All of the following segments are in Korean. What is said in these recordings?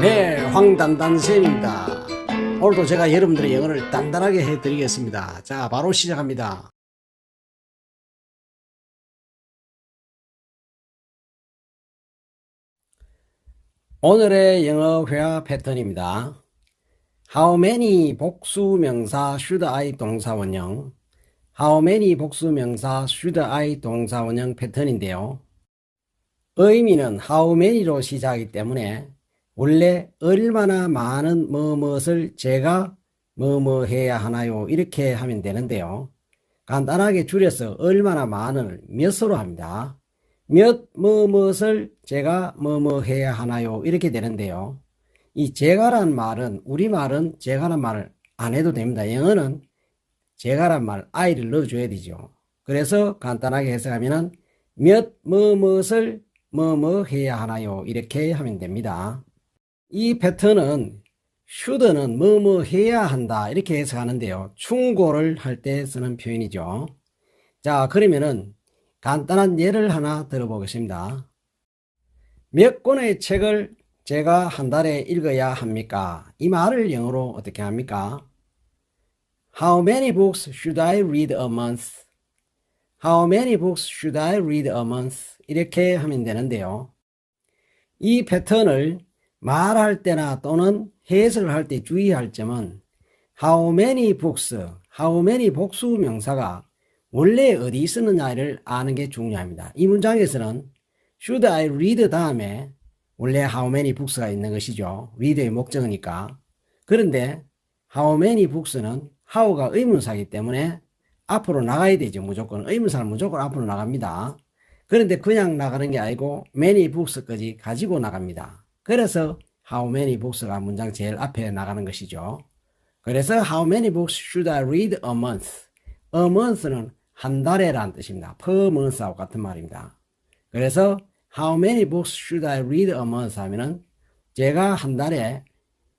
네, 황단단쌤입니다. 오늘도 제가 여러분들의 영어를 단단하게 해드리겠습니다. 자, 바로 시작합니다. 오늘의 영어 회화 패턴입니다. How many 복수명사 should I 동사원형 How many 복수명사 should I 동사원형 패턴인데요. 의미는 how many로 시작하기 때문에 원래 얼마나 많은 뭐뭇을 제가 뭐뭐 해야 하나요? 이렇게 하면 되는데요. 간단하게 줄여서 얼마나 많은 몇으로 합니다. 몇 뭐뭇을 제가 뭐뭐 해야 하나요? 이렇게 되는데요. 이 제가란 말은 우리말은 제가란 말을 안 해도 됩니다. 영어는 제가란 말 I를 넣어줘야 되죠. 그래서 간단하게 해석하면은 몇 뭐뭇을 뭐뭐 해야 하나요? 이렇게 하면 됩니다. 이 패턴은 should는 뭐뭐 해야 한다 이렇게 해석하는데요. 충고를 할 때 쓰는 표현이죠. 자 그러면은 간단한 예를 하나 들어보겠습니다. 몇 권의 책을 제가 한 달에 읽어야 합니까? 이 말을 영어로 어떻게 합니까? How many books should I read a month? How many books should I read a month? 이렇게 하면 되는데요. 이 패턴을 말할 때나 또는 해석을 할 때 주의할 점은 how many books, how many 복수 명사가 원래 어디 쓰느냐를 아는 게 중요합니다. 이 문장에서는 should I read 다음에 원래 how many books가 있는 것이죠. read의 목적이니까. 그런데 how many books는 how가 의문사이기 때문에 앞으로 나가야 되죠. 무조건 의문사는 무조건 앞으로 나갑니다. 그런데 그냥 나가는 게 아니고 many books까지 가지고 나갑니다. 그래서 how many books가 문장 제일 앞에 나가는 것이죠. 그래서 how many books should I read a month? a month는 한 달에란 뜻입니다. per month하고 같은 말입니다. 그래서 how many books should I read a month 하면은 제가 한 달에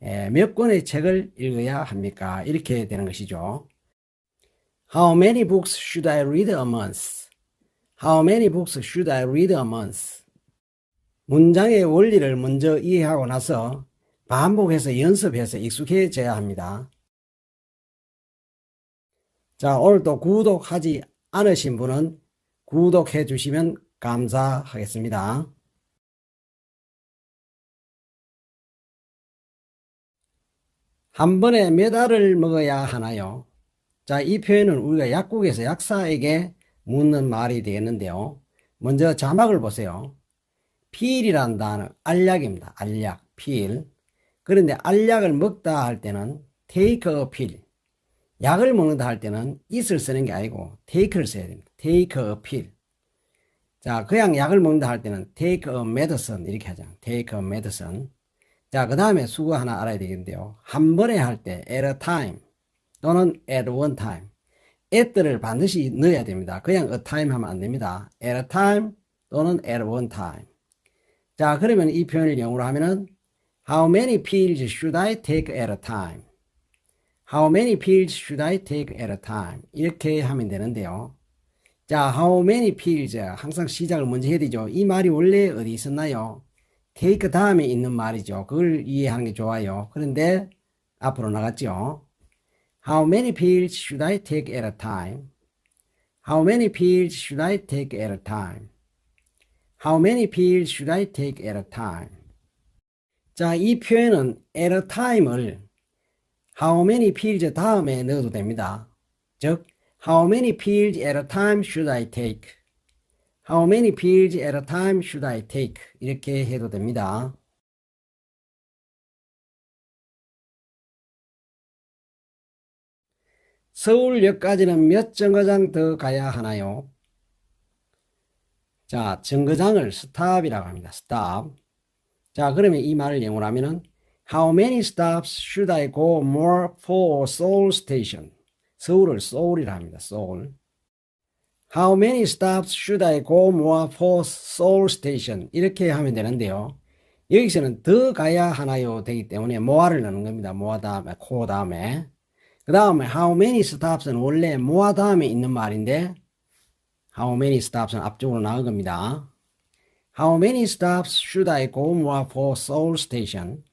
에, 몇 권의 책을 읽어야 합니까? 이렇게 되는 것이죠. How many books should I read a month? How many books should I read a month? 문장의 원리를 먼저 이해하고 나서 반복해서 연습해서 익숙해져야 합니다. 자, 오늘도 구독하지 않으신 분은 구독해 주시면 감사하겠습니다. 한 번에 몇 알을 먹어야 하나요? 자, 이 표현은 우리가 약국에서 약사에게 묻는 말이 되겠는데요. 먼저 자막을 보세요. 필이란 단어, 알약입니다. 알약, 필. 그런데 알약을 먹다 할 때는 take a pill. 약을 먹는다 할 때는 it을 쓰는 게 아니고 take를 써야 됩니다. take a pill. 자, 그냥 약을 먹는다 할 때는 take a medicine 이렇게 하잖아요. take a medicine. 자, 그 다음에 수거 하나 알아야 되겠는데요. 한 번에 할 때 at a time 또는 at one time. at를 반드시 넣어야 됩니다. 그냥 a time 하면 안 됩니다. at a time 또는 at one time. 자, 그러면 이 표현을 영어로 하면은 How many pills should I take at a time? How many pills should I take at a time? 이렇게 하면 되는데요. 자, how many pills 항상 시작을 먼저 해야 되죠. 이 말이 원래 어디 있었나요? take 다음에 있는 말이죠. 그걸 이해하는 게 좋아요. 그런데 앞으로 나갔죠. How many pills should I take at a time? How many pills should I take at a time? How many pills should I take at a time? 자, 이 표현은 at a time을 how many pills 다음에 넣어도 됩니다. 즉, how many pills at a time should I take? How many pills at a time should I take? 이렇게 해도 됩니다. 서울역까지는 몇 정거장 더 가야 하나요? 자, 정거장을 stop이라고 합니다. stop. 자, 그러면 이 말을 영어로 하면은 How many stops should I go more for Seoul Station? 서울을 서울이라 합니다. 서울. How many stops should I go more for Seoul Station? 이렇게 하면 되는데요. 여기서는 더 가야 하나요? 되기 때문에 more를 넣는 겁니다. more 다음에 코 다음에. 그 다음에 how many stops는 원래 more 다음에 있는 말인데 how many stops는 앞쪽으로 나온 겁니다. How many stops should I go more for Seoul Station?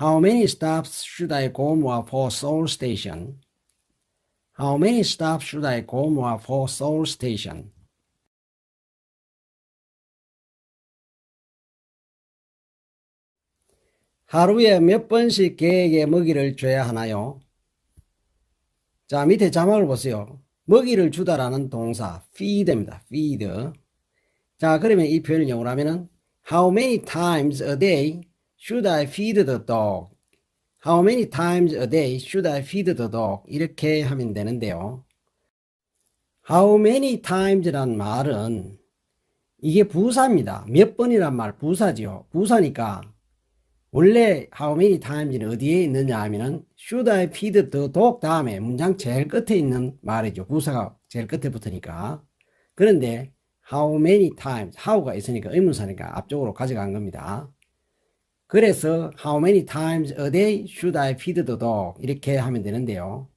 How many stops should I go more for Seoul Station? How many stops should I go more for Seoul Station? 하루에 몇 번씩 개에게 먹이를 줘야 하나요? 자, 밑에 자막을 보세요. 먹이를 주다라는 동사 feed입니다. feed. 자, 그러면 이 표현을 영어로 하면은 How many times a day should I feed the dog? How many times a day should I feed the dog? 이렇게 하면 되는데요. How many times란 말은 이게 부사입니다. 몇 번이란 말 부사지요. 부사니까 원래 how many times는 어디에 있느냐 하면은 should I feed the dog 다음에 문장 제일 끝에 있는 말이죠. 부사가 제일 끝에 붙으니까. 그런데 how many times, how가 있으니까 의문사니까 앞쪽으로 가져간 겁니다. 그래서 how many times a day should I feed the dog 이렇게 하면 되는데요.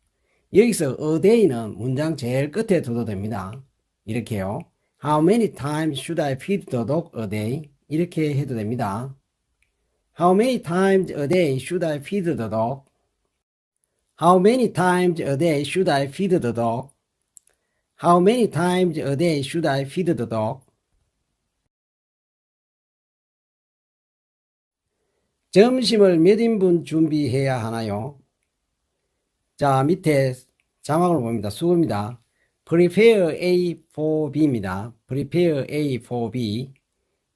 여기서 a day는 문장 제일 끝에 둬도 됩니다. 이렇게요. How many times should I feed the dog a day? 이렇게 해도 됩니다. How many times a day should I feed the dog? How many times a day should I feed the dog? How many times a day should I feed the dog? 점심을 몇 인분 준비해야 하나요? 자, 밑에 자막을 봅니다. 수고입니다. Prepare A for B입니다. Prepare A for B.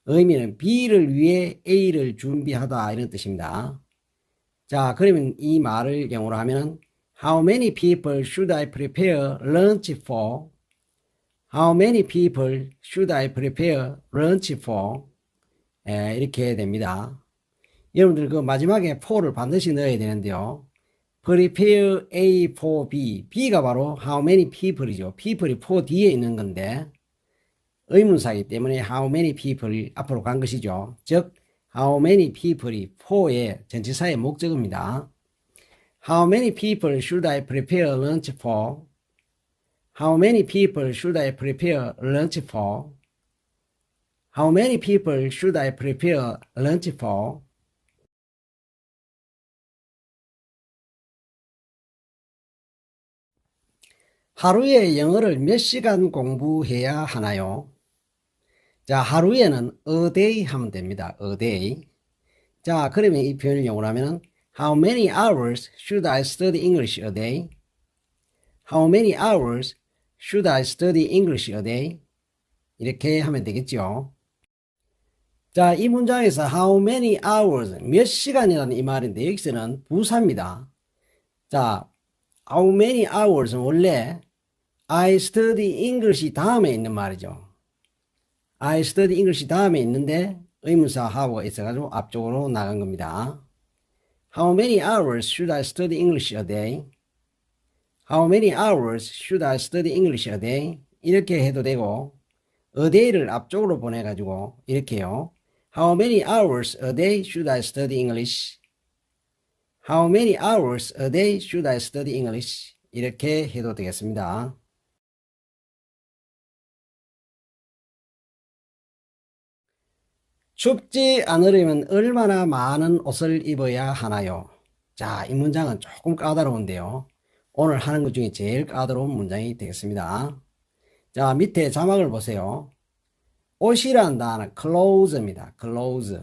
의미는 B를 위해 A를 준비하다 이런 뜻입니다. 자, 그러면 이 말을 영어로 하면은 How many people should I prepare lunch for? How many people should I prepare lunch for? 예, 이렇게 됩니다. 여러분들 그 마지막에 for를 반드시 넣어야 되는데요. prepare A for B. B가 바로 how many people이죠. people이 for 뒤에 있는 건데 의문사이기 때문에 how many people이 앞으로 간 것이죠. 즉 how many people이 for의 전치사의 목적입니다. How many people should I prepare lunch for? How many people should I prepare lunch for? How many people should I prepare lunch for? 하루에 영어를 몇 시간 공부해야 하나요? 자, 하루에는 a day 하면 됩니다. a day. 자, 그러면 이 표현을 하면은 How many hours should I study English a day? How many hours should I study English a day? 이렇게 하면 되겠죠. 자, 이 문장에서 how many hours, 몇 시간이라는 이 말인데 여기서는 부사입니다. 자, how many hours는 원래 I study English 다음에 있는 말이죠. I study English 다음에 있는데 의문사 하고가 있어가지고 앞쪽으로 나간 겁니다. How many hours should I study English a day? How many hours should I study English a day? 이렇게 해도 되고 a day를 앞쪽으로 보내가지고 이렇게요. How many hours a day should I study English? How many hours a day should I study English? 이렇게 해도 되겠습니다. 춥지 않으려면 얼마나 많은 옷을 입어야 하나요? 자, 이 문장은 조금 까다로운데요. 오늘 하는 것 중에 제일 까다로운 문장이 되겠습니다. 자, 밑에 자막을 보세요. 옷이란 단어 clothes입니다. clothes.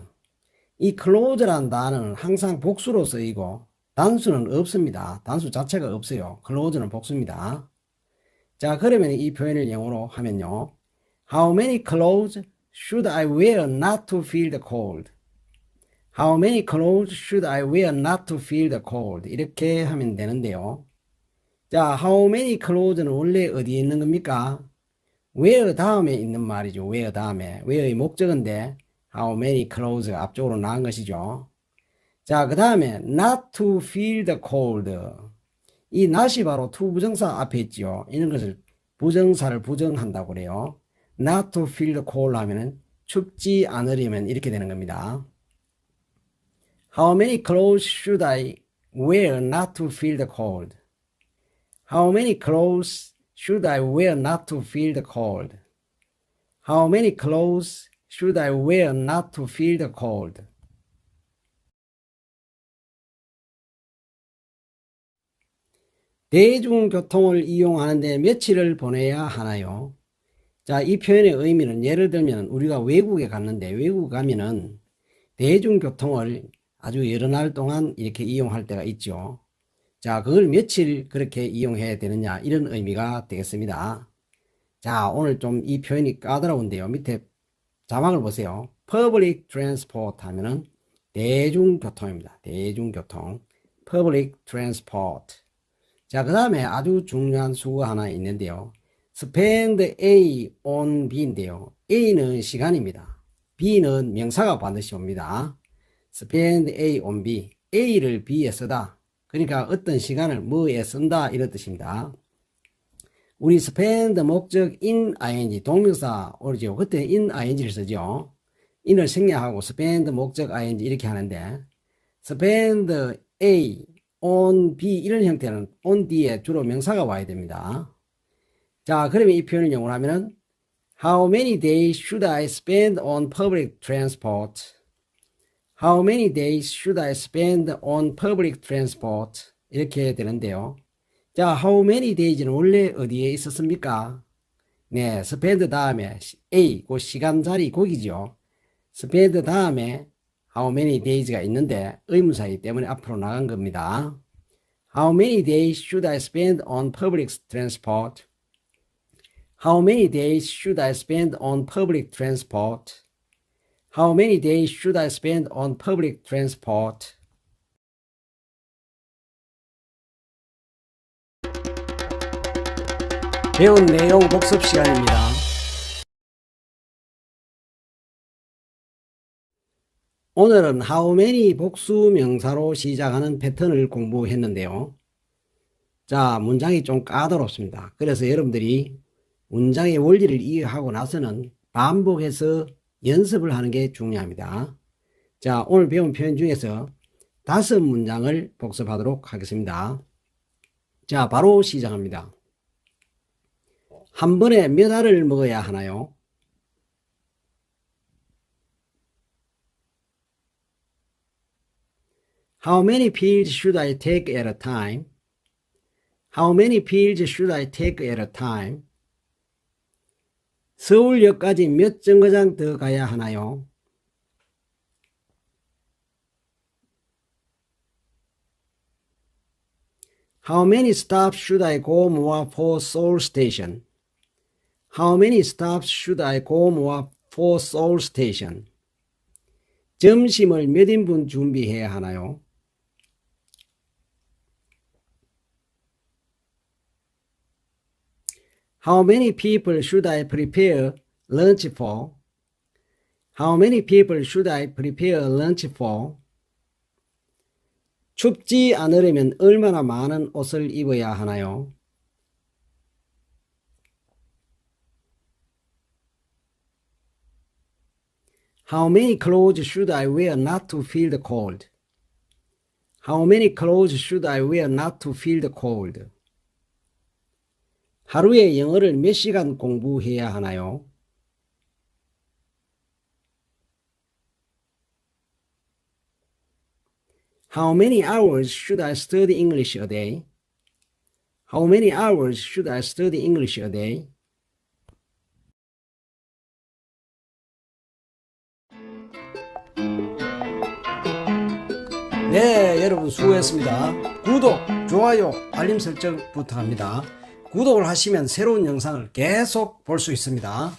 이 clothes란 단어는 항상 복수로 쓰이고 단수는 없습니다. 단수 자체가 없어요. clothes는 복수입니다. 자, 그러면 이 표현을 영어로 하면요. How many clothes should I wear not to feel the cold? How many clothes should I wear not to feel the cold? 이렇게 하면 되는데요. 자, how many clothes는 원래 어디에 있는 겁니까? where 다음에 있는 말이죠. where 다음에. where의 목적인데 how many clothes가 앞쪽으로 나온 것이죠. 자, 그 다음에 not to feel the cold. 이 not이 바로 to 부정사 앞에 있죠. 이런 것을 부정사를 부정한다고 그래요. not to feel the cold 하면은 춥지 않으려면 이렇게 되는 겁니다. How many clothes should I wear not to feel the cold? How many clothes should I wear not to feel the cold? How many clothes should I wear not to feel the cold? 대중교통을 이용하는데 며칠을 보내야 하나요? 자, 이 표현의 의미는 예를 들면 우리가 외국에 갔는데 외국 가면은 대중교통을 아주 여러 날 동안 이렇게 이용할 때가 있죠. 자, 그걸 며칠 그렇게 이용해야 되느냐 이런 의미가 되겠습니다. 자, 오늘 좀 이 표현이 까다로운데요. 밑에 자막을 보세요. public transport 하면은 대중교통입니다. 대중교통. public transport. 자, 그 다음에 아주 중요한 수가 하나 있는데요. Spend A on B인데요. A는 시간입니다. B는 명사가 반드시 옵니다. spend A on B. A를 B에 쓰다. 그러니까 어떤 시간을 뭐에 쓴다 이런 뜻입니다. 우리 spend 목적 in ing 동명사 오르죠. 그때 in ing를 쓰죠. in을 생략하고 spend 목적 ing 이렇게 하는데 spend A on B 이런 형태는 on 뒤에 주로 명사가 와야 됩니다. 자, 그러면 이 표현을 영어로 하면은 How many days should I spend on public transport? How many days should I spend on public transport? 이렇게 되는데요. 자, how many days는 원래 어디에 있었습니까? 네, spend 다음에 A, 그 시간 자리 거기죠. spend 다음에 how many days가 있는데 의문사이기 때문에 앞으로 나간 겁니다. How many days should I spend on public transport? How many days should I spend on public transport? How many days should I spend on public transport? 배운 내용 복습 시간입니다. 오늘은 how many 복수 명사로 시작하는 패턴을 공부했는데요. 자, 문장이 좀 까다롭습니다. 그래서 여러분들이 문장의 원리를 이해하고 나서는 반복해서 연습을 하는 게 중요합니다. 자, 오늘 배운 표현 중에서 다섯 문장을 복습하도록 하겠습니다. 자, 바로 시작합니다. 한 번에 몇 알을 먹어야 하나요? How many pills should I take at a time? How many pills should I take at a time? 서울역까지 몇 정거장 더 가야 하나요? How many stops should I go more for Seoul Station? How many stops should I go more for Seoul Station? 점심을 몇 인분 준비해야 하나요? How many people should I prepare lunch for? How many people should I prepare lunch for? 춥지 않으려면 얼마나 많은 옷을 입어야 하나요? How many clothes should I wear not to feel the cold? How many clothes should I wear not to feel the cold? 하루에 영어를 몇 시간 공부해야 하나요? How many hours should I study English a day? How many hours should I study English a day? 네, 여러분 수고했습니다. 구독, 좋아요, 알림 설정 부탁합니다. 구독을 하시면 새로운 영상을 계속 볼 수 있습니다.